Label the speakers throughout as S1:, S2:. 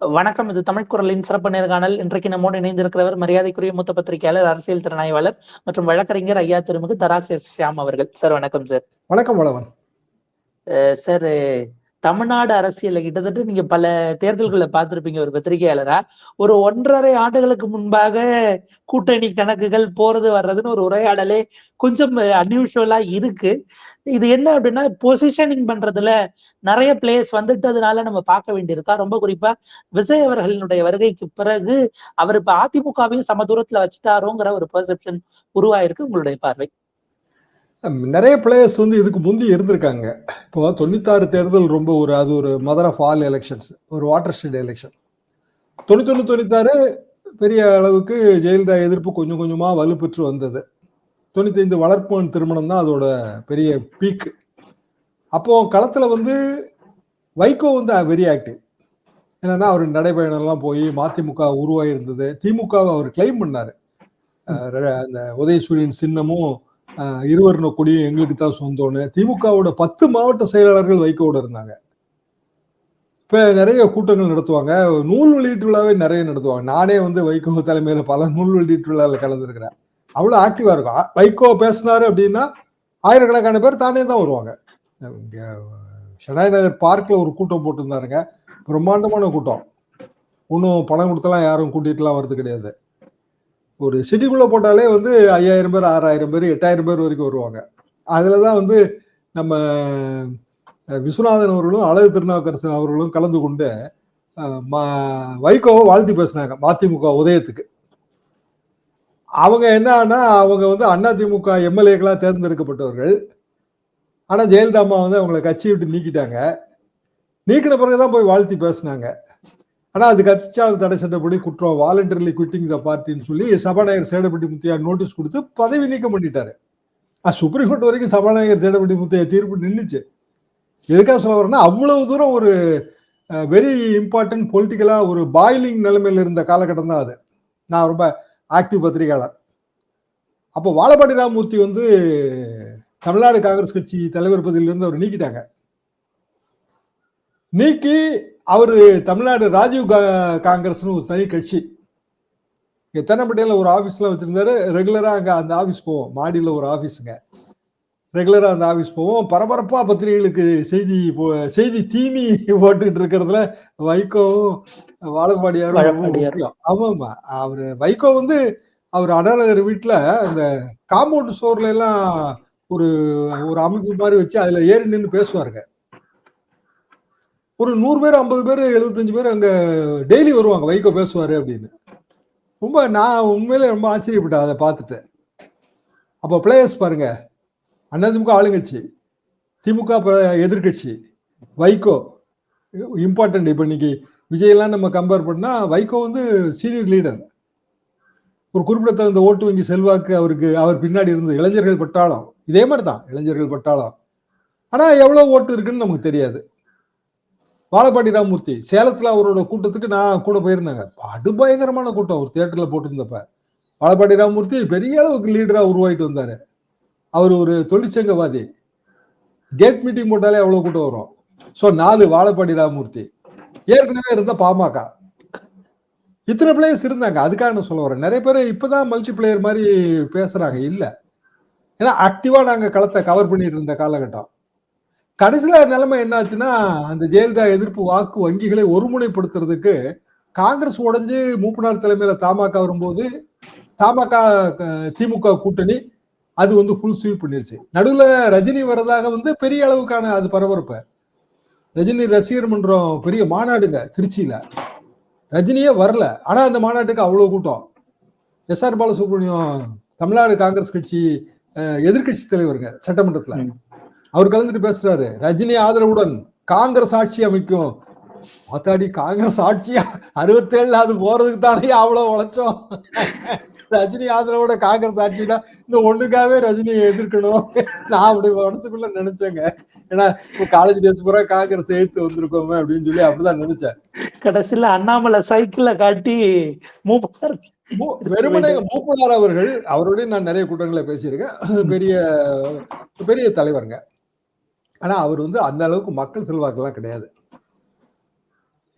S1: வணக்கம். இது தமிழ் குரலின் சிறப்பு நேர்காணல். இன்றைக்கு நம்மோடு இணைந்திருக்கிறவர் மரியாதைக்குரிய மூத்த பத்திரிகையாளர் அரசியல் திறனாய்வாளர் மற்றும் வழக்கறிஞர் ஐயா திருமிகு தராசு ஷியாம் அவர்கள். சார் வணக்கம் சார்.
S2: வணக்கம் வளவன்.
S1: சார் தமிழ்நாடு அரசியல்ல கிட்டத்தட்ட நீங்க பல தேர்தல்களை பார்த்திருப்பீங்க ஒரு பத்திரிகையாளரா. ஒரு ஒன்றரை ஆண்டுகளுக்கு முன்பாக கூட்டணி கணக்குகள் போறது வர்றதுன்னு ஒரு உரையாடலே கொஞ்சம் அன்யூஷுவலா இருக்கு. இது என்ன அப்படின்னா பொசிஷனிங் பண்றதுல நிறைய பிளேயர்ஸ் வந்துட்டதுனால நம்ம பார்க்க வேண்டியிருக்கா? ரொம்ப குறிப்பா விஜய் அவர்களினுடைய வருகைக்கு பிறகு அவர் இப்ப அதிமுகவையும் சம தூரத்துல வச்சுட்டாரோங்கிற ஒரு பெர்செப்ஷன் உருவாயிருக்கு உங்களுடைய பார்வை.
S2: நிறைய பிளேயர்ஸ் வந்து இதுக்கு முந்தி இருந்திருக்காங்க. இப்போ தொண்ணூத்தாறு தேர்தல் ரொம்ப ஒரு அது ஒரு மதர் ஆஃப் ஆல் எலெக்ஷன்ஸ் ஒரு வாட்டர் ஸ்டேட் எலெக்ஷன் தொண்ணூத்தொன்னு தொண்ணூத்தாறு பெரிய அளவுக்கு ஜெயலலிதா எதிர்ப்பு கொஞ்சம் கொஞ்சமாக வலுப்பெற்று வந்தது. தொண்ணூத்தைந்து வளர்ப்பன் திருமணம் தான் அதோட பெரிய பீக் அப்போ களத்தில் வந்து வைகோ வந்து வெரி ஆக்டிவ் என்னன்னா அவர் நடைபயணம்லாம் போய் மதிமுக உருவாகி இருந்தது திமுகவை அவர் கிளைம் பண்ணார். அந்த உதயசூரியன் சின்னமும் இருவர்ண கொடியும் எங்களுக்கு தான் சொந்தம்னு. திமுகவோட பத்து மாவட்ட செயலாளர்கள் வைகோட இருந்தாங்க. இப்ப நிறைய கூட்டங்கள் நடத்துவாங்க. நூல் வெளியீட்டு விழாவே நிறைய நடத்துவாங்க. நானே வந்து வைகோ தலைமையில பல நூல் வெளியீட்டு விழாவில் கலந்துருக்கிறேன். அவ்வளவு ஆக்டிவா இருக்கும். வைகோ பேசினாரு அப்படின்னா ஆயிரக்கணக்கான பேர் தானே தான் வருவாங்க. இங்க ஷனாய் நகர் பார்க்ல ஒரு கூட்டம் போட்டிருந்தாருங்க. பிரம்மாண்டமான கூட்டம். ஒன்றும் பணம் கொடுத்தலாம் யாரும் கூட்டிகிட்டுலாம் வர்றது கிடையாது. ஒரு சிட்டிக்குள்ளே போட்டாலே வந்து ஐயாயிரம் பேர் ஆறாயிரம் பேர் எட்டாயிரம் பேர் வரைக்கும் வருவாங்க. அதில் தான் வந்து நம்ம விஸ்வநாதன் அவர்களும் அழகு திருநாவுக்கரசன் அவர்களும் கலந்து கொண்டு மா ம- வைகோவை வாழ்த்தி பேசினாங்க மதிமுக உதயத்துக்கு. அவங்க என்னன்னா அவங்க வந்து அதிமுக எம்எல்ஏக்களாக தேர்ந்தெடுக்கப்பட்டவர்கள். ஆனால் ஜெயலலிதா அம்மா வந்து அவங்களை கட்சி விட்டு நீக்கிட்டாங்க. நீக்கின பிறகு தான் போய் வாழ்த்தி பேசினாங்க. ஆனால் அது கட்சியாவது தடை சட்டப்படி குற்றம். வாலண்டரிலி குவிட்டிங் த பார்ட்டின்னு சொல்லி சபாநாயகர் சேடப்பட்டி முத்தையார் நோட்டீஸ் கொடுத்து பதவி நீக்கம் பண்ணிட்டாரு. ஆ சுப்ரீம் கோர்ட் வரைக்கும் சபாநாயகர் சேடப்பட்டி முத்தையா தீர்ப்பு நின்றுச்சு எதுக்காக சொல்ல வரேன்னா அவ்வளவு தூரம் ஒரு வெரி இம்பார்ட்டன்ட் பொலிட்டிக்கலாக ஒரு பாயிலிங் நிலைமையில் இருந்த காலகட்டம் தான் அது. நான் ரொம்ப ஆக்டிவ் பத்திரிகையாளர். அப்போ வாழப்பாடி ராமமூர்த்தி வந்து தமிழ்நாடு காங்கிரஸ் கட்சி தலைவர் பதவியிலிருந்து அவர் நீக்கிட்டாங்க. நீக்கி அவரு தமிழ்நாடு ராஜீவ் காங்கிரஸ்னு ஒரு தனி கட்சி. இங்க தென்னப்பட்டியில ஒரு ஆபீஸ்ல வச்சிருந்தாரு. ரெகுலரா அங்க அந்த ஆபீஸ் போவோம். மாடியில ஒரு ஆபீஸுங்க. ரெகுலரா அந்த ஆபீஸ் போவோம். பரபரப்பா பத்திரிகைகளுக்கு செய்தி போ- செய்தி தீனி போட்டுக்கிட்டு இருக்கிறதுல வைகோவும் வாழப்பாடியாரும் ரொம்ப
S1: வாழப்பாடியார்.
S2: முக்கியம். ஆமாமா அவரு வைகோ வந்து அவர் அண்ணாநகர் வீட்டுல அந்த காம்பவுண்ட் ஸ்டோர்ல எல்லாம் ஒரு ஒரு அமைப்பு மாதிரி வச்சு அதுல ஏறி நின்று பேசுவாருங்க. ஒரு நூறு பேர் ஐம்பது பேர் எழுபத்தஞ்சு பேர் அங்கே டெய்லி வருவாங்க. வைகோ பேசுவார் அப்படின்னு. ரொம்ப நான் உண்மையிலே ரொம்ப ஆச்சரியப்பட்டேன் அதை பார்த்துட்டு. அப்போ பிளேயர்ஸ் பாருங்க. அதிமுக ஆளுங்கட்சி திமுக எதிர்கட்சி எதிர்க்கட்சி வைகோ. இம்பார்ட்டன்ட் இப்போ இன்னைக்கு விஜயெல்லாம் நம்ம கம்பேர் பண்ணால் வைகோ வந்து சீனியர் லீடர் ஒரு குறிப்பிடத்தகுந்த ஓட்டு வங்கி செல்வாக்கு அவருக்கு அவர் பின்னாடி இருந்தது. இளைஞர்கள் பட்டாளம். இதே மாதிரி தான் இளைஞர்கள் பட்டாளம். ஆனால் எவ்வளோ ஓட்டு இருக்குன்னு நமக்கு தெரியாது. வாழப்பாடி ராமமூர்த்தி சேலத்துல அவரோட கூட்டத்துக்கு நான் கூட போயிருந்தேங்க. படுபயங்கரமான கூட்டம் ஒரு தியேட்டர்ல போட்டிருந்தப்ப. வாழப்பாடி ராமமூர்த்தி பெரிய அளவுக்கு லீடரா உருவாயிட்டு வந்தாரு. அவர் ஒரு தொழிற்சங்கவாதி. கேட் மீட்டிங் போட்டாலே அவ்வளவு கூட்டம் வரும். சோ நாலு வாழப்பாடி ராமமூர்த்தி. ஏற்கனவே இருந்த பாமக. இத்தனை பிளேயர்ஸ் இருந்தாங்க அதுக்காக நான் சொல்ல வரேன். நிறைய பேர் இப்பதான் மல்டி பிளேயர் மாதிரி பேசுறாங்க இல்ல. ஏன்னா ஆக்டிவா நாங்க களத்தை கவர் பண்ணிட்டு இருந்த காலகட்டம். கடைசியில் நிலைமை என்னாச்சுன்னா அந்த ஜெயலலிதா எதிர்ப்பு வாக்கு வங்கிகளை ஒருமுனைப்படுத்துறதுக்கு காங்கிரஸ் உடைஞ்சு மூப்பனார் தலைமையில தமாக வரும்போது தமாக க- திமுக கூட்டணி அது வந்து ஃபுல் ஸ்வீப் பண்ணிருச்சு. நடுவில் ரஜினி வர்றதாக வந்து பெரிய அளவுக்கான அது பரபரப்பு. ரஜினி ரசிகர் மன்றம் பெரிய மாநாடுங்க திருச்சியில. ரஜினியே வரல. ஆனா அந்த மாநாட்டுக்கு அவ்வளோ கூட்டம். S R Balasubramaniam Tamil Nadu Congress கட்சி எதிர்கட்சி எதிர்க்கட்சி தலைவருங்க சட்டமன்றத்தில். அவர் கலந்துட்டு பேசுறாரு. ரஜினி ஆதரவுடன் காங்கிரஸ் ஆட்சி அமைக்கும். ஆத்தாடி காங்கிரஸ் ஆட்சியா அறுபத்தேழுல அது போறதுக்கு தானே அவ்வளவு உழைச்சோம். ரஜினி ஆதரவோட காங்கிரஸ் ஆட்சினா இந்த ஒண்ணுக்காவே ரஜினியை எதிர்க்கணும். நான் அப்படி மனசுக்குள்ள நினைச்சேங்க. ஏன்னா காலேஜ் டேஸ் பூரா காங்கிரஸ் எதிர்த்து வந்திருக்கோமே அப்படின்னு சொல்லி அப்படிதான் நினைச்சேன்.
S1: கடைசியில அண்ணாமலை சைக்கிள்ல காட்டி மூப்பர்.
S2: வெறுமனே மூப்பனார் அவர்கள் அவரோடய நான் நிறைய கூட்டங்களை பேசியிருக்கேன். பெரிய பெரிய தலைவருங்க. ஆனால் அவர் வந்து அந்த அளவுக்கு மக்கள் செல்வாக்கெல்லாம் கிடையாது.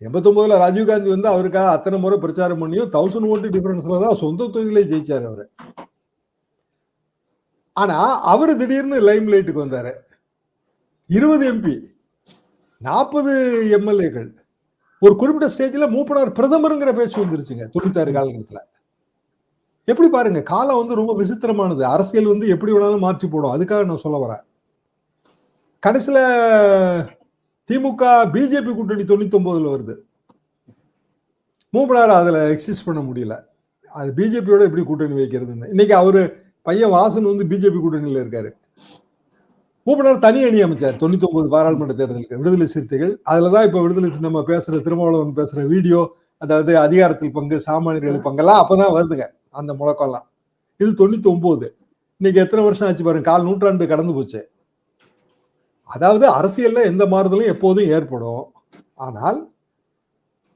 S2: எண்பத்தொம்போதில் ராஜீவ்காந்தி வந்து அவருக்காக அத்தனை முறை பிரச்சாரம் பண்ணியும் தௌசண்ட் ஓட்டு டிஃபரன்ஸில் தான் சொந்த தொகுதியிலே ஜெயிச்சார் அவர். ஆனால் அவர் திடீர்னு லைம் லைட்டுக்கு வந்தார். இருபது எம்பி நாற்பது எம்எல்ஏக்கள் ஒரு குறிப்பிட்ட ஸ்டேஜில் மூப்பனார் பிரதமருங்கிற பேச்சு வந்துருச்சுங்க தொண்ணூத்தாறு காலகட்டத்தில். எப்படி பாருங்க காலம் வந்து ரொம்ப விசித்திரமானது. அரசியல் வந்து எப்படி வேணாலும் மாற்றி போடும். அதுக்காக நான் சொல்ல வரேன். கடைசியில திமுக பிஜேபி கூட்டணி தொண்ணூத்தி ஒன்பதுல வருது. மூப்பனார் அதுல எக்ஸிஸ்ட் பண்ண முடியல. அது பிஜேபியோட எப்படி கூட்டணி வைக்கிறதுன்னு. இன்னைக்கு அவரு பையன் வாசன் வந்து பிஜேபி கூட்டணியில இருக்காரு. மூப்பனார் தனி அணி அமைச்சார். தொண்ணூத்தி ஒன்பது பாராளுமன்ற தேர்தலுக்கு. விடுதலை சிறுத்தைகள். அதுலதான் இப்ப விடுதலை நம்ம பேசுற திருமாவளவன் பேசுற வீடியோ அதாவது அதிகாரத்தில் பங்கு சாமானியர்கள் பங்கெல்லாம் அப்பதான் வருதுங்க அந்த முழக்கம்லாம். இது தொண்ணூத்தி ஒன்பது இன்னைக்கு எத்தனை வருஷம் ஆச்சு பாருங்க கால் நூற்றாண்டு கடந்து போச்சு. அதாவது அரசியல்ல எந்த மாறுதலும் எப்போதும் ஏற்படும். ஆனால்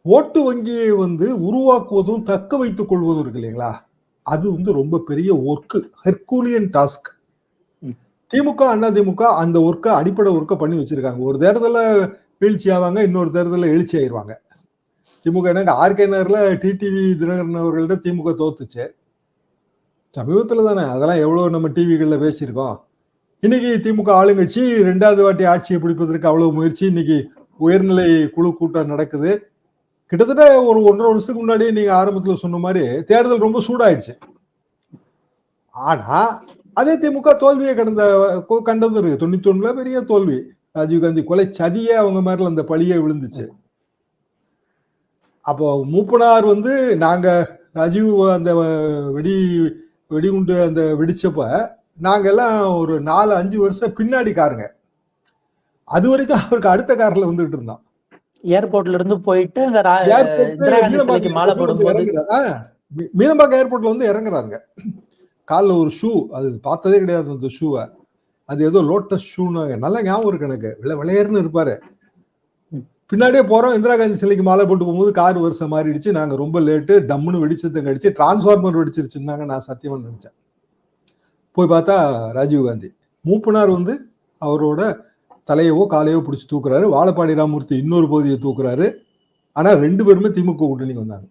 S2: ஓட்டு வங்கியை வந்து உருவாக்குவதும் தக்க வைத்துக் கொள்வதும் இருக்கு இல்லைங்களா? அது வந்து ரொம்ப பெரிய work Herculean task DMK Anna DMK அந்த ஒர்க்கை அடிப்படை ஒர்க்கை பண்ணி வச்சிருக்காங்க. ஒரு தேர்தலில் வீழ்ச்சி ஆவாங்க இன்னொரு தேர்தலில் எழுச்சி ஆயிடுவாங்க திமுக எனக்கு ஆர்கே நகர்ல டிடிவி தினகரன் அவர்கள்ட்ட திமுக தோத்துச்சு. சமீபத்துல தானே அதெல்லாம் எவ்வளவு நம்ம டிவிகள்ல பேசியிருக்கோம். இன்னைக்கு திமுக ஆளுங்கட்சி ரெண்டாவது வாட்டி ஆட்சியை பிடிப்பதற்கு அவ்வளவு முயற்சி. இன்னைக்கு உயர்நிலை குழு கூட்டம் நடக்குது. கிட்டத்தட்ட ஒரு ஒன்றரை வருஷத்துக்கு முன்னாடியே நீங்க ஆரம்பத்தில் சொன்ன மாதிரி தேர்தல் ரொம்ப சூடாயிடுச்சு. ஆனா அதே திமுக தோல்வியை கடந்த கண்டது இருக்கு தொண்ணூத்தி ஒண்ணுல பெரிய தோல்வி. ராஜீவ்காந்தி கொலை சதியே அவங்க மேல அந்த பழியே விழுந்துச்சு. அப்போ மூப்பனார் வந்து நாங்க ராஜீவ் அந்த வெடி வெடிகுண்டு அந்த வெடிச்சப்ப நாங்க எல்லாம் ஒரு நாலு அஞ்சு வருஷம் பின்னாடி காருங்க அது வரைக்கும் அவருக்கு அடுத்த கார்ல வந்துட்டு இருந்தோம்.
S1: ஏர்போர்ட்ல இருந்து போயிட்டு
S2: மீனம்பாக்கம் ஏர்போர்ட்ல வந்து இறங்குறாருங்க. கால்ல ஒரு ஷூ அது பார்த்ததே கிடையாது அந்த ஷூவை அது ஏதோ லோட்டஸ் ஷூனாங்க நல்லா ஞாபகம் இருக்கு எனக்கு. விளை விளையர்னு இருப்பாரு. பின்னாடியே போறோம் இந்திரா காந்தி சிலைக்கு மாலை போட்டு போகும்போது கார் வருஷம் மாறிடுச்சு. நாங்க ரொம்ப லேட்டு டம்முன்னு வெடிச்சதை கடிச்சு டிரான்ஸ்ஃபார்மர் வெடிச்சிருச்சுன்னாங்க நான் சத்தியமா நினைச்சேன். போய் பார்த்தா ராஜீவ் காந்தி. மூப்பனார் வந்து அவரோட தலையவோ காலையோ பிடிச்சி தூக்குறாரு. வாழப்பாடி ராமூர்த்தி இன்னொரு பகுதியை தூக்குறாரு. ஆனால் ரெண்டு பேருமே திமுக கூட்டணிக்கு வந்தாங்க.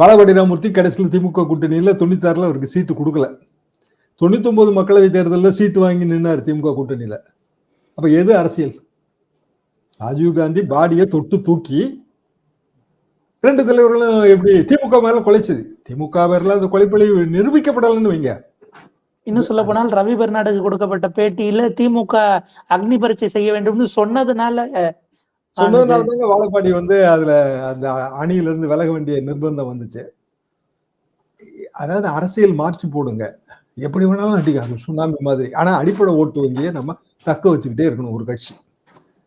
S2: வாழப்பாடி ராமூர்த்தி கடைசியில் திமுக கூட்டணியில் தொண்ணூத்தாறில் அவருக்கு சீட்டு கொடுக்கல. தொண்ணூத்தொம்பது மக்களவை தேர்தலில் சீட்டு வாங்கி நின்னார் திமுக கூட்டணியில். அப்போ எது அரசியல்? ராஜீவ் காந்தி பாடியை தொட்டு தூக்கி ரெண்டு தலைவர்களும் எப்படி திமுக மேல கொலைச்சது? திமுக பேர்ல அந்த கொலைப்பழி நிரூபிக்கப்படலன்னு வைங்க.
S1: இன்னும் சொல்ல போனால் ரவி பெர்னாடுக்கு கொடுக்கப்பட்ட பேட்டியில திமுக அக்னி பரீட்சை செய்ய வேண்டும்னு சொன்னதுனால
S2: சொன்னதுனால தாங்க வாழப்பாடி வந்து அதுல அந்த அணியில இருந்து விலக வேண்டிய நிர்பந்தம் வந்துச்சு. அதாவது அரசியல் மாற்றி போடுங்க. எப்படி வேணாலும் அடிக்காது சுனாமி மாதிரி. ஆனா அடிப்படை ஓட்டு வங்கியை நம்ம தக்க வச்சுக்கிட்டே இருக்கணும் ஒரு கட்சி.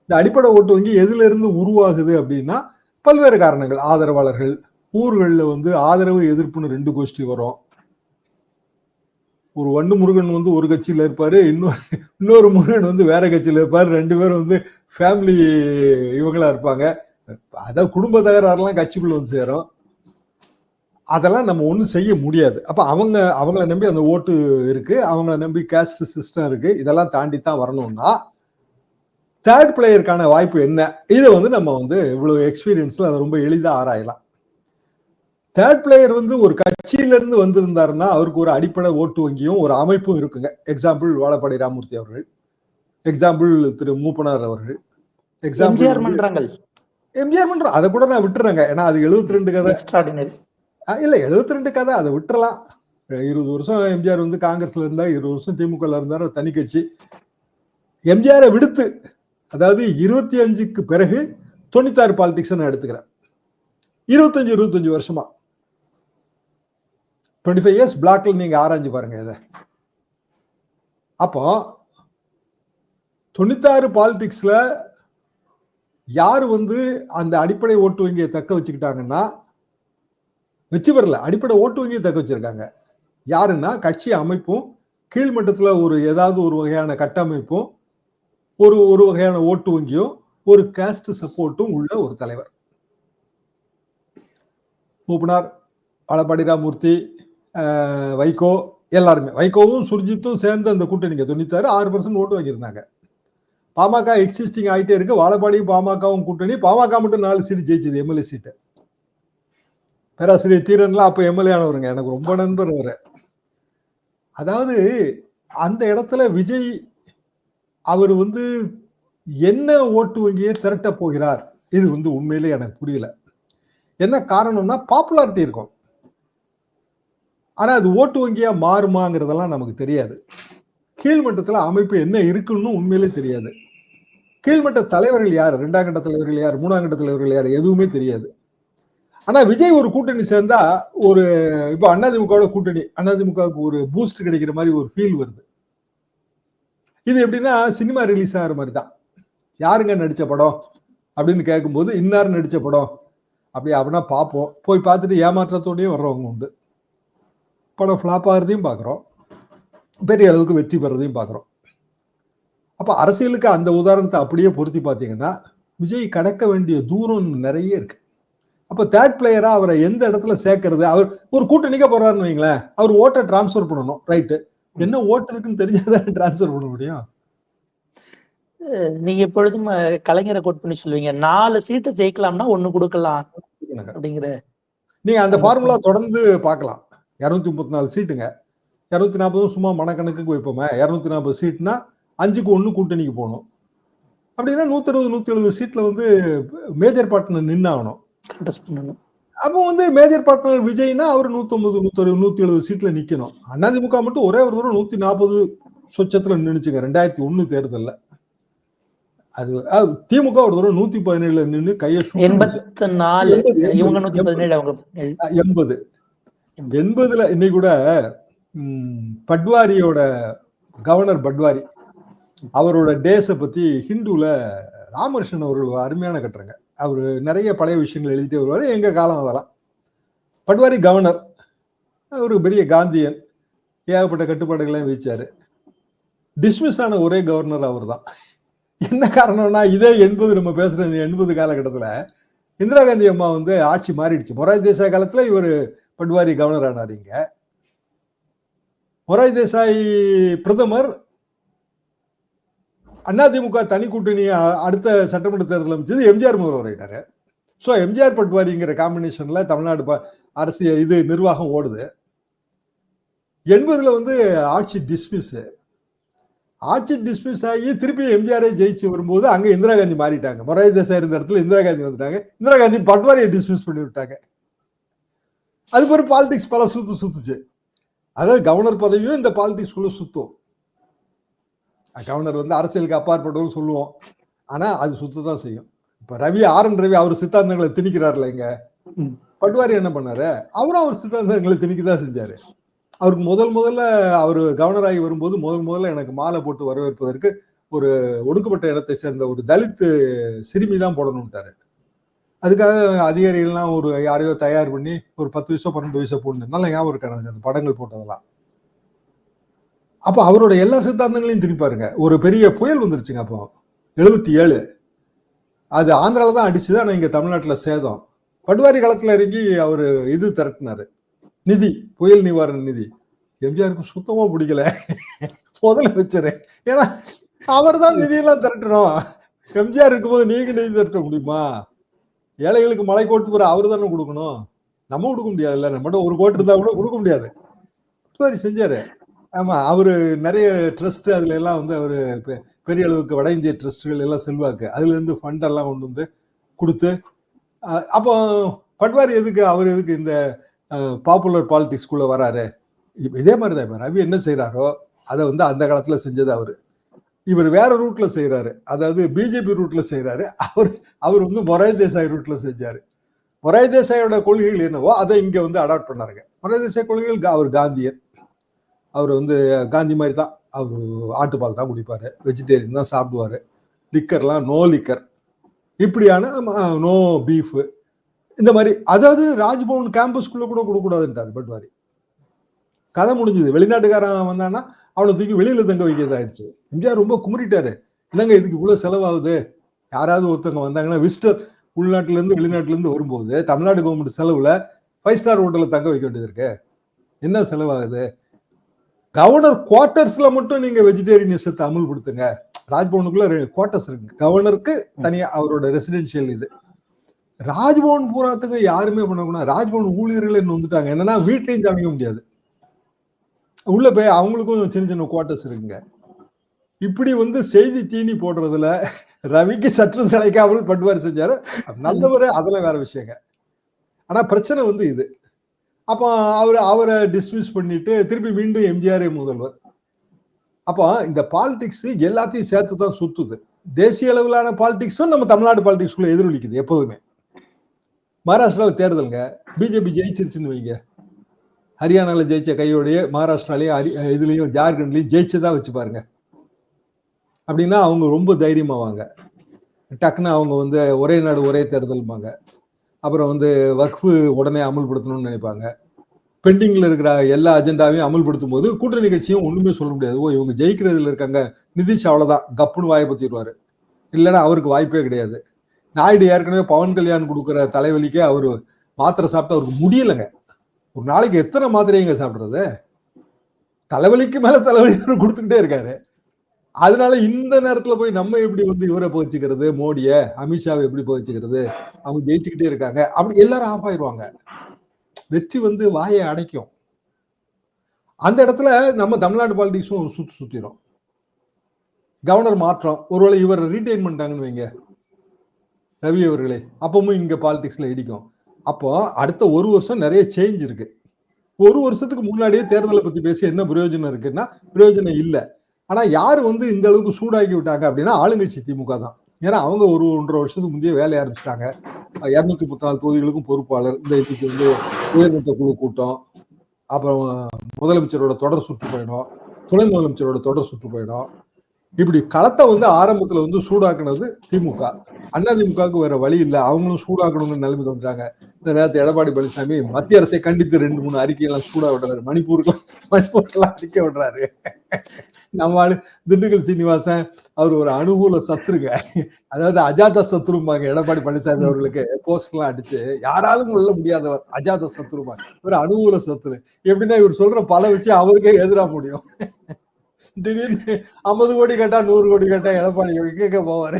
S2: இந்த அடிப்படை ஓட்டு வங்கி எதுல இருந்து உருவாகுது அப்படின்னா பல்வேறு காரணங்கள். ஆதரவாளர்கள். ஊர்களில் வந்து ஆதரவு எதிர்ப்புன்னு ரெண்டு கோஷ்டி வரும். ஒரு வண்டு முருகன் வந்து ஒரு கட்சியில் இருப்பாரு. இன்னொரு இன்னொரு முருகன் வந்து வேற கட்சியில் இருப்பாரு. ரெண்டு பேரும் வந்து ஃபேமிலி இவங்களா இருப்பாங்க. அதான் குடும்ப தகராறுலாம் கட்சிக்குள்ள வந்து சேரும். அதெல்லாம் நம்ம ஒன்றும் செய்ய முடியாது. அப்போ அவங்க அவங்கள நம்பி அந்த ஓட்டு இருக்கு. அவங்கள நம்பி கேஸ்ட் சிஸ்டம் இருக்கு. இதெல்லாம் தாண்டி தான் வரணும்னா தேர்ட் பிளேயருக்கான வாய்ப்பு என்ன? இதை வந்து நம்ம வந்து இவ்வளவு எக்ஸ்பீரியன்ஸ்ல அதை ரொம்ப எளிதா ஆராயலாம். தேர்ட் பிளேயர் வந்து ஒரு கட்சியில இருந்து வந்திருந்தாருன்னா அவருக்கு ஒரு அடிப்படை ஓட்டு வங்கியும் ஒரு அமைப்பும் இருக்குங்க. எக்ஸாம்பிள் வாழப்பாடி ராமூர்த்தி அவர்கள். எக்ஸாம்பிள் திரு மூப்பனார் அவர்கள். எக்ஸாம்பிள்
S1: மன்றங்கள்.
S2: எம்ஜிஆர் மன்றம். அதை கூட நான் விட்டுறேங்க. ஏன்னா அது 72 ரெண்டு கதை இல்ல 72 ரெண்டு கதை. அதை விட்டுறலாம். இருபது வருஷம் எம்ஜிஆர் வந்து காங்கிரஸ்ல இருந்தா இருபது வருஷம் திமுகல இருந்தாரு தனி கட்சி. எம்ஜிஆரை விடுத்து அதாவது இருபத்தி அஞ்சுக்கு பிறகு தொண்ணூத்தாறு பாலிடிக்ஸ் நான் எடுத்துக்கிறேன். இருபத்தஞ்சு இருபத்தஞ்சு வருஷமா. டுவெண்ட்டி ஃபைவ் இயர்ஸ் பிளாக்ல நீங்க ஆராய்ஞ்சு பாருங்க இதை. அப்போ தொண்ணூத்தாறு பாலிடிக்ஸ்ல யார் வந்து அந்த அடிப்படை ஓட்டு வங்கியை தக்க வச்சுக்கிட்டாங்கன்னா வச்சு வரல அடிப்படை ஓட்டு வங்கியை தக்க வச்சிருக்காங்க. யாருன்னா கட்சி அமைப்பும் கீழ்மட்டத்தில் ஒரு ஏதாவது ஒரு வகையான கட்டமைப்பும் ஒரு ஒரு வகையான ஓட்டு வங்கியும் ஒரு காஸ்ட் சப்போர்ட்டும் உள்ள ஒரு தலைவர். மூப்பனார் வாழப்பாடி ராமூர்த்தி வைகோ எல்லாருமே. வைகோவும் சுர்ஜித்தும் சேர்ந்து அந்த கூட்டணிக்கு தொண்ணூத்தாறு ஆறு பர்சன்ட் ஓட்டு வாங்கியிருந்தாங்க. பாமக எக்ஸிஸ்டிங் ஆகிட்டே இருக்கு. வாழப்பாடியும் பாமகவும் கூட்டணி. பாமக மட்டும் நாலு சீட்டு ஜெயிச்சது எம்எல்ஏ சீட்டு பேராசிரியர் தீரன்லாம் அப்போ எம்எல்ஏ ஆனவருங்க. எனக்கு ரொம்ப நண்பர் அவர். அதாவது அந்த இடத்துல விஜய் அவர் வந்து என்ன ஓட்டு வங்கியை திரட்ட போகிறார்? இது வந்து உண்மையிலே எனக்கு புரியல. என்ன காரணம்னா பாப்புலாரிட்டி இருக்கும். ஆனால் அது ஓட்டு வங்கியாக மாறுமாங்கிறதெல்லாம் நமக்கு தெரியாது. கீழ்மட்டத்தில் அமைப்பு என்ன இருக்குன்னு உண்மையிலே தெரியாது. கீழ்மட்ட தலைவர்கள் யார்? ரெண்டாம் கட்ட தலைவர்கள் யார்? மூணாம் கட்ட தலைவர்கள் யார்? எதுவுமே தெரியாது. ஆனால் விஜய் ஒரு கூட்டணி சேர்ந்தா ஒரு இப்போ அதிமுகவோட கூட்டணி அதிமுகவுக்கு ஒரு பூஸ்ட் கிடைக்கிற மாதிரி ஒரு ஃபீல் வருது. இது எப்படின்னா சினிமா ரிலீஸ் ஆகிற மாதிரி தான் யாருங்க நடித்த படம்? அப்படின்னு கேட்கும்போது இன்னார் நடித்த படம்? அப்படி அப்படின்னா பார்ப்போம். போய் பார்த்துட்டு ஏமாற்றத்தோடையும் வர்றவங்க உண்டு. படம் ஃப்ளாப் ஆகிறதையும் பார்க்குறோம். பெரிய அளவுக்கு வெற்றி பெறதையும் பார்க்குறோம். அப்போ அரசியலுக்கு அந்த உதாரணத்தை அப்படியே பொருத்தி பார்த்தீங்கன்னா விஜய் கடக்க வேண்டிய தூரம் நிறைய இருக்கு. அப்போ தேர்ட் பிளேயராக அவரை எந்த இடத்துல சேர்க்கறது? அவர் ஒரு கூட்டணிக்க போகிறாருன்னு வைங்களேன். அவர் ஓட்டை டிரான்ஸ்ஃபர் பண்ணணும் ரைட்டு என்ன ஓட்டு இருக்குன்னு தெரிஞ்சாதான் டிரான்ஸ்ஃபர் பண்ண முடியும்?
S1: நீங்க எப்பொழுதும் கலைஞரை கோட் பண்ணி சொல்லுவீங்க. நாலு சீட்டு ஜெயிக்கலாம்னா ஒண்ணு கொடுக்கலாம் அப்படிங்கிற.
S2: நீங்க அந்த ஃபார்முலா தொடர்ந்து பார்க்கலாம். இரநூத்தி முப்பத்தி நாலு சீட்டுங்க இரநூத்தி நாற்பதும் சும்மா மனக்கணக்குக்கு வைப்போமே. இரநூத்தி நாற்பது சீட்னா அஞ்சுக்கு ஒன்று கூட்டணிக்கு போகணும். அப்படின்னா நூத்தி அறுபது நூத்தி எழுபது சீட்ல வந்து மேஜர் பார்ட்னர் நின்று ஆகணும் அப்போ வந்து மேஜர் பார்ட்னர் விஜய்னா அவர் நூத்தொன்பது நூத்தி நூத்தி எழுபது சீட்ல நிக்கணும். அதிமுக மட்டும் ஒரே ஒரு தடவை நூத்தி நாற்பது சொச்சத்துல நின்னுச்சுங்க. ரெண்டாயிரத்தி ஒண்ணு தேர்தல்ல. அது திமுக ஒரு தடவை நூத்தி பதினேழுல நின்று கையை.
S1: எண்பத்தி நாலு
S2: எண்பது,
S1: நூத்தி
S2: எண்பதுல இன்னைக்கு கூட பட்வாரியோட கவர்னர் பட்வாரி அவரோட டேஸை பத்தி ஹிந்துல ராமகிருஷ்ணன் அவர்கள் அருமையான கட்டுறாங்க அவர் நிறைய பழைய விஷயங்கள் எழுதிட்டே வருவார். எங்கள் காலம் அதெல்லாம். பட்வாரி கவர்னர் ஒரு பெரிய காந்தியன் ஏகப்பட்ட கட்டுப்பாடுகளையும் வீச்சார் டிஸ்மிஸ் ஆன ஒரே கவர்னர் அவர் தான் என்ன காரணம்னா இதே எண்பது நம்ம பேசுகிற எண்பது காலகட்டத்தில் இந்திரா காந்தி அம்மா வந்து ஆட்சி மாறிடுச்சு. மொராய் தேசாய் காலத்தில் இவர் பட்வாரி கவர்னர் ஆனார் இங்கே. மொராய் தேசாய் பிரதமர் அதிமுக தனி கூட்டணி அடுத்த சட்டமன்ற தேர்தல் அமைச்சது எம்ஜிஆர் முதல்வர் ஸோ எம்ஜிஆர் பட்வாரிங்கிற காம்பினேஷன்ல தமிழ்நாடு ப- இது நிர்வாகம் ஓடுது. எண்பதுல வந்து ஆட்சி டிஸ்மிஸ் ஆட்சி டிஸ்மிஸ் ஆகி திருப்பி எம்ஜிஆரே ஜெயிச்சு வரும்போது அங்க இந்திரா காந்தி மாறிட்டாங்க. மொராய் தேசாய் இருந்த இடத்துல இந்திரா காந்தி வந்துட்டாங்க. இந்திரா காந்தி பட்வாரியை டிஸ்மிஸ் பண்ணி விட்டாங்க. அதுக்கு ஒரு பாலிடிக்ஸ் பல சுத்து சுத்துச்சு. அதாவது கவர்னர் பதவியும் இந்த பாலிடிக்ஸ் குள்ள சுத்தும். கவர்னர் வந்து அரசியலுக்கு அப்பாற்பட்டவர் சொல்லுவோம். ஆனா அது சுத்த தான் செய்யும். இப்ப ரவி ஆர் என் ரவி அவர் சித்தாந்தங்களை திணிக்கிறார்ல இங்க. பட்வாரி என்ன பண்ணாரு? அவரும் அவர் சித்தாந்தங்களை திணிக்க தான் செஞ்சாரு. அவருக்கு முதல் முதல்ல அவர் கவர்னர் ஆகி வரும்போது முதல் முதல்ல எனக்கு மாலை போட்டு வரவேற்பதற்கு ஒரு ஒடுக்கப்பட்ட இடத்தை சேர்ந்த ஒரு தலித் சிறுமி தான் போடணும்ட்டாரு. அதுக்காக அதிகாரிகள்லாம் ஒரு யாரையோ தயார் பண்ணி ஒரு பத்து வயசோ பன்னெண்டு வயசோ போடணும். நல்ல ஞாபகம் இருக்கு எனக்கு அந்த படங்கள் போட்டதெல்லாம். அப்போ அவரோட எல்லா சித்தாந்தங்களையும் திருப்பாருங்க ஒரு பெரிய புயல் வந்துருச்சுங்க அப்போ. எழுபத்தி ஏழு. அது ஆந்திராவில் தான் அடிச்சுது ஆனால் இங்கே தமிழ்நாட்டில் சேதம். படுவாரி காலத்தில் இறங்கி அவர் இது திரட்டினார். நிதி புயல் நிவாரண நிதி. எம்ஜிஆருக்கு சுத்தமாக பிடிக்கல. முதல்ல வச்சுறேன். ஏன்னா அவர் தான் நிதியெல்லாம் திரட்டணும். எம்ஜிஆர் இருக்கும்போது நீங்கள் நிதி திரட்ட முடியுமா? ஏழைகளுக்கு மலை கோட்டு போகிற அவர் தானே கொடுக்கணும். நம்ம கொடுக்க முடியாது இல்லை நம்மகிட்ட ஒரு கோட்டு இருந்தால் கூட கொடுக்க முடியாது. பட்டுவாரி செஞ்சாரு. ஆமா அவரு நிறைய ட்ரஸ்ட் அதுல எல்லாம் வந்து அவரு பெ- பெரிய அளவுக்கு வட இந்திய ட்ரஸ்ட்கள் எல்லாம் செல்வாக்கு. அதுல இருந்து ஃபண்ட் எல்லாம் கொண்டு வந்து கொடுத்து அப்போ பட்வாரி எதுக்கு அவர் எதுக்கு இந்த பாப்புலர் பாலிடிக்ஸ்குள்ள வராரு? இதே மாதிரி தான் இப்ப ரவி என்ன செய்யறாரோ அதை வந்து அந்த காலத்துல செஞ்சது அவரு. இவர் வேற ரூட்ல செய்யறாரு அதாவது பிஜேபி ரூட்ல செய்யறாரு அவர் அவர் வந்து மொராய் தேசாய் ரூட்ல செஞ்சாரு. மொராய் தேசாயோட கொள்கைகள் என்னவோ அதை இங்க வந்து அடாப்ட் பண்ணாருங்க. மொராய் தேசாய் கொள்கைகள் கா- அவர் காந்தியன். அவர் வந்து காந்தி மாதிரி தான் அவர் ஆட்டுப்பால் தான் குடிப்பார். வெஜிடேரியன் தான் சாப்பிடுவாரு. லிக்கர்லாம் நோ லிக்கர் இப்படியான நோ பீஃபு இந்த மாதிரி அதாவது ராஜ்பவன் கேம்பஸ்குள்ளே கூட கொடுக்கக்கூடாதுன்ட்டார் பட்வாரி கதை முடிஞ்சது. வெளிநாட்டுக்காரன் வந்தான்னா அவனை தூக்கி வெளியில் தங்க வைக்கிறதாயிடுச்சு எம்ஜிஆர் ரொம்ப குமரிட்டாரு என்னங்க இதுக்கு இவ்வளோ செலவாகுது? யாராவது ஒருத்தவங்க வந்தாங்கன்னா விசிட்டர் உள்நாட்டிலேருந்து வெளிநாட்டிலேருந்து வரும்போது தமிழ்நாடு கவர்மெண்ட் செலவுல ஃபைவ் ஸ்டார் ஹோட்டலில் தங்க வைக்க வேண்டியது இருக்கு. என்ன செலவாகுது? கவர்னர் குவார்டர்ஸ்ல மட்டும் நீங்க வெஜிடேரியனிசத்தை அமல்படுத்துங்க. ராஜ்பவனுக்குள்ள குவார்டர்ஸ் இருக்கு. கவர்னருக்கு தனியா அவரோட ரெசிடென்ஷியல் இது. ராஜ்பவன் பூராத்துக்கு யாருமே பண்ணக்கூடாது ராஜ்பவன் ஊழியர்கள் வந்துட்டாங்க. என்னன்னா வீட்லயும் சமைக்க முடியாது. உள்ள போய் அவங்களுக்கும் சின்ன சின்ன குவார்டர்ஸ் இருக்குங்க. இப்படி வந்து செய்தி தீனி போடுறதுல ரவிக்கு சற்று சிலைக்காமல் பட்டுவார் செஞ்சாரு. நல்லவரு அதுல வேற விஷயங்க. ஆனா பிரச்சனை வந்து இது. அப்போ அவர் அவரை டிஸ்மிஸ் பண்ணிட்டு திருப்பி மீண்டும் எம்ஜிஆரே முதல்வர். அப்போ இந்த பாலிடிக்ஸ் எல்லாத்தையும் சேர்த்து தான் சுத்துது. தேசிய அளவிலான பாலிடிக்ஸும் நம்ம தமிழ்நாடு பாலிடிக்ஸ்குள்ள எதிரொலிக்குது எப்போதுமே. மகாராஷ்டிராவில் தேர்தலுங்க. பிஜேபி ஜெயிச்சிருச்சுன்னு வைங்க. ஹரியானாவில் ஜெயிச்ச கையோடைய மகாராஷ்டிராலையும் ஹரி இதுலேயும் ஜார்க்கண்ட்லையும் ஜெயிச்சதா வச்சு பாருங்க. அப்படின்னா அவங்க ரொம்ப தைரியமாவாங்க. டக்குன்னு அவங்க வந்து ஒரே நாடு ஒரே தேர்தல்பாங்க அப்புறம் வந்து வக்ஃபு உடனே அமல்படுத்தணும்னு நினைப்பாங்க. பெண்டிங்கில் இருக்கிற எல்லா அஜெண்டாவையும் அமல்படுத்தும் போது கூட்டணி கட்சியும் ஒன்றுமே சொல்ல முடியாது. ஓ இவங்க ஜெயிக்கிறதுல இருக்காங்க. நிதிஷ் அவ்வளோதான் கப்புன்னு வாயை பற்றிடுவார் இல்லைன்னா அவருக்கு வாய்ப்பே கிடையாது. நாயுடு ஏற்கனவே பவன் கல்யாண் கொடுக்குற தலைவலிக்கே அவர் மாத்திரை சாப்பிட்டு அவருக்கு முடியலைங்க. ஒரு நாளைக்கு எத்தனை மாத்திரைங்க சாப்பிட்றது? தலைவலிக்கு மேலே தலைவலி கொடுத்துக்கிட்டே இருக்காரு. அதனால இந்த நேரத்துல போய் நம்ம எப்படி வந்து இவரை போச்சுக்கிறது மோடிய அமித்ஷாவை எப்படி போச்சுக்கிறது அவங்க ஜெயிச்சுக்கிட்டே இருக்காங்க. அப்படி எல்லாரும் ஆஃப் ஆயிடுவாங்க. வெற்றி வந்து வாயை அடைக்கும். அந்த இடத்துல நம்ம தமிழ்நாடு பாலிடிக்ஸும் சுத்தி சுத்திரும். கவர்னர் மாற்றம். ஒருவேளை இவர் ரீடைன் பண்ணிட்டாங்கன்னு வைங்க. ரவி அவர்களே அப்பவும் இங்க பாலிடிக்ஸ்ல இடிக்கும். அப்போ அடுத்த ஒரு வருஷம் நிறைய சேஞ்ச் இருக்கு. ஒரு வருஷத்துக்கு முன்னாடியே தேர்தலை பத்தி பேசி என்ன பிரயோஜனம் இருக்குன்னா பிரயோஜனம் இல்லை. ஆனால் யார் வந்து இந்த அளவுக்கு சூடாக்கி விட்டாங்க அப்படின்னா ஆளுங்கட்சி திமுக தான். ஏன்னா அவங்க ஒரு ஒன்றரை வருஷத்துக்கு முந்தைய வேலைய ஆரம்பிச்சிட்டாங்க. இரநூத்தி முப்பத்தி நாலு தொகுதிகளுக்கும் பொறுப்பாளர். இந்த இன்னைக்கு வந்து உயர்நீத்த குழு கூட்டம். அப்புறம் முதலமைச்சரோட தொடர் சுற்றுப்பயணம் துணை முதலமைச்சரோட தொடர் சுற்றுப்பயணம் இப்படி களத்தை வந்து ஆரம்பத்துல வந்து சூடாக்குனது திமுக. அண்ணா திமுகவுக்கு வேற வழி இல்லை. அவங்களும் சூடாக்கணும்னு நிலைமை வந்துட்டாங்க. இந்த நேரத்தை எடப்பாடி பழனிசாமி மத்திய அரசை கண்டித்து ரெண்டு மூணு அறிக்கையெல்லாம் சூடா விடுறாரு. மணிப்பூருக்கு மணிப்பூருக்கெல்லாம் அறிக்கை விடுறாரு. நம்ம ஆளு திண்டுக்கல் சீனிவாசன் அவர் ஒரு அனுகூல சத்துருங்க அதாவது அஜாத சத்ரும்பாங்க எடப்பாடி பழனிசாமி அவர்களுக்கு. போஸ்ட் எல்லாம் அடிச்சு யாராலும் கொள்ள முடியாதவர் அஜாத சத்ருமாங்க ஒரு அனுகூல சத்துரு எப்படின்னா இவர் சொல்ற பல விஷயம் அவருக்கே எதிராக முடியும். திடீர்னு ஐம்பது கோடி கேட்டா நூறு கோடி கேட்டா எடப்பாடி கேட்க போவாரு.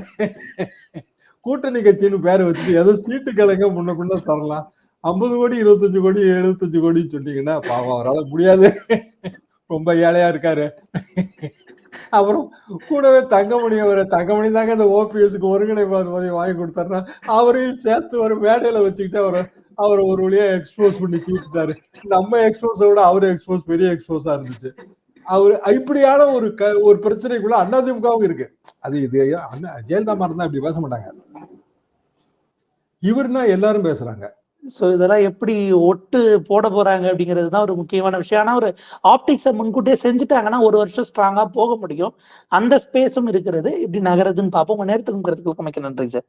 S2: கூட்டணி கட்சின்னு பேரை வச்சுட்டு ஏதோ சீட்டு கிழங்க முன்ன பின்ன தரலாம். ஐம்பது கோடி இருபத்தஞ்சு கோடி எழுபத்தஞ்சு கோடி சொன்னீங்கன்னா பாவம் அவரால் முடியாது. ரொம்ப ஏழையா இருக்காரு. அப்புறம் கூடவே தங்கமணி அவரை தங்கமணி தாங்க இந்த ஓபிஎஸ்க்கு ஒருங்கிணைப்பாளர் பதவி வாங்கி கொடுத்தாருன்னா அவரையும் சேர்த்து ஒரு மேடையில வச்சுக்கிட்டு அவர் அவரை ஒரு வழியா எக்ஸ்போஸ் பண்ணி சீட்டுட்டாரு நம்ம எக்ஸ்போஸை விட அவர் எக்ஸ்போஸ் பெரிய எக்ஸ்போஸா இருந்துச்சு. அவர் இப்படியான ஒரு க ஒரு பிரச்சனைக்குள்ள அதிமுகவும் இருக்கு. அது இது அண்ணா ஜெயலலிதா இருந்தா இப்படி பேச மாட்டாங்க. இவர்னா எல்லாரும் பேசுறாங்க.
S1: சோ இதெல்லாம் எப்படி ஒட்டு போட போறாங்க அப்படிங்கிறது தான் ஒரு முக்கியமான விஷயம். ஆனா ஒரு ஆப்டிக்ஸை முன்கூட்டியே செஞ்சுட்டாங்கன்னா ஒரு வருஷம் ஸ்ட்ராங்கா போக முடியும். அந்த ஸ்பேஸும் இருக்கிறது. இப்படி நகருதுன்னு பார்ப்போம். உங்கள் நேரத்துக்கும் கருத்துக்களுக்கு அமைக்க நன்றி சார்